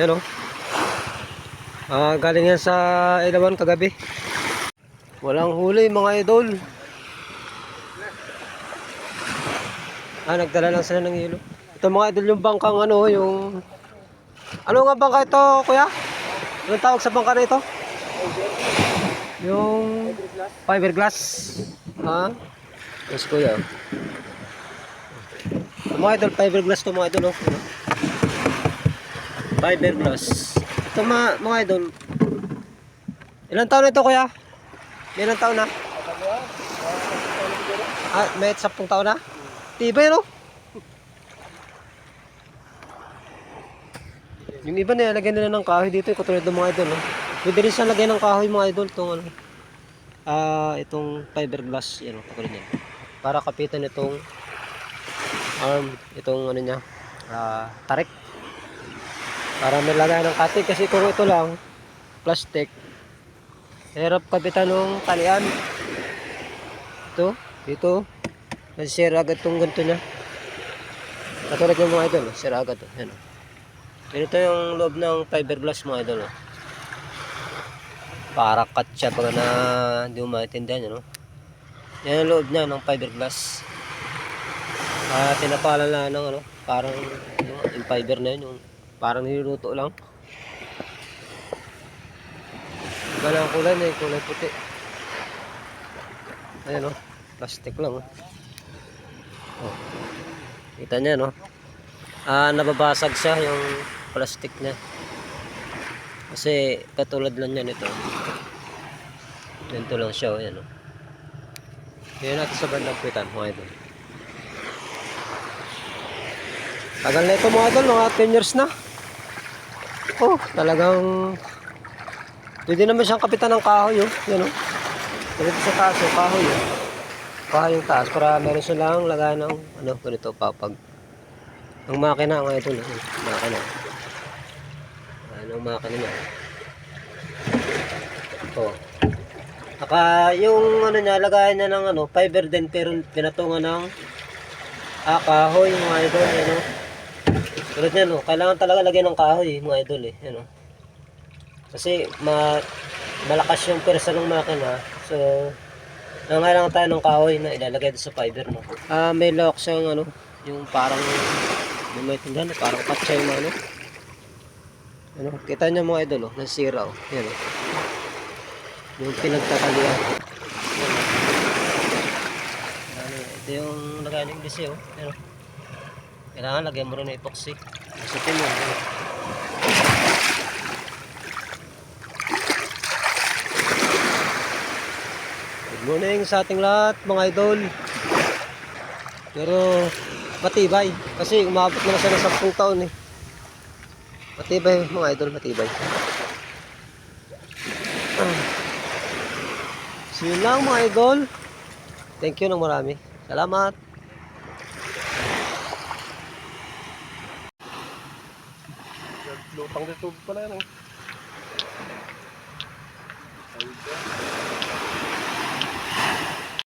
Yan o. Ah, galing yan sa Ilawan kagabi. Walang huli mga idol. Ah, nagdala lang sila ng hilo. Ito mga idol yung bangkang ano, yung... Ano nga bangka ito, kuya? Anong tawag sa bangka na ito? Yung... Fiberglass. Ha? Yes, kuya. Mga idol, fiberglass to mga idol, oh. Fiberglass. Ito mga, mga idol. Ilang taon na ito, kuya? May ilang taon na? Ah, may 10 taon na? Tibay, no? Yung iba na, lagyan nila ng kahoy dito, katulad ng mga idol, no? Pwede rin siya lagyan ng kahoy, mga idol, itong ano, ah, itong fiberglass, yan, katulad yan. Para kapitan itong arm, itong ano niya, ah, tarik. Para may ng katig, kasi kung ito lang, plastic, hirap kapitan ng talian. Ito, dito, Nasisira agad tong ganito niya. Katulad yung mga idol, oh, sira agad. Oh. Yan, oh. Ganito yung loob ng fiberglass mga idol. Oh. Para cut pag na hindi mo maintindihan. Ano? Yan ang loob niya ng fiberglass. Ah, tinapalan na ng ano, parang yung, yung fiber na yun, yung parang niluluto lang. Iba na ang kulay na kulay puti. Ayan oh, plastic lang oh. Oh. Kita niya no? Ah, nababasag siya yung plastic niya. Kasi katulad lang yan ito. Ganito lang siya, oh, yan oh. Yan natin sa bandang kwitan, mga idol. Tagal na ito mga idol, mga 10 years na. Oh, talagang pwede naman siyang kapitan ng kahoy, oh. Yan oh. Dito sa taas, oh, kahoy, oh. Kahoy yung taas para meron silang lagay ng ano ganito papag. Ang makina nga ito no? Makina. Ano makina niya. Ito. Naka, yung ano niya lagayan niya ng ano fiber din pero pinatungan ng ah, kahoy mga idol ano tulad niya no kailangan talaga lagyan ng kahoy mga idol eh ano kasi ma malakas yung persa ng makina so Nangailangan tayo ng kahoy na ilalagay doon sa fiber no. Ah, may lock siyang ano, yung parang yung may tindahan, parang katsa yung ano. Ano, kita niyo mga idol, oh, nasira oh. Yan oh. Yung pinagtatalian. Ano, ito yung lagay ng bisi oh. Yan oh. Kailangan lagyan mo rin ng epoxy. Isipin mo. Good morning sa ating lahat mga idol. Pero matibay kasi umabot na siya ng 10 taon eh. Matibay mga idol, matibay. Ah. So yun lang mga idol. Thank you ng marami. Salamat. Lutang dito pala yan. eh. Ay,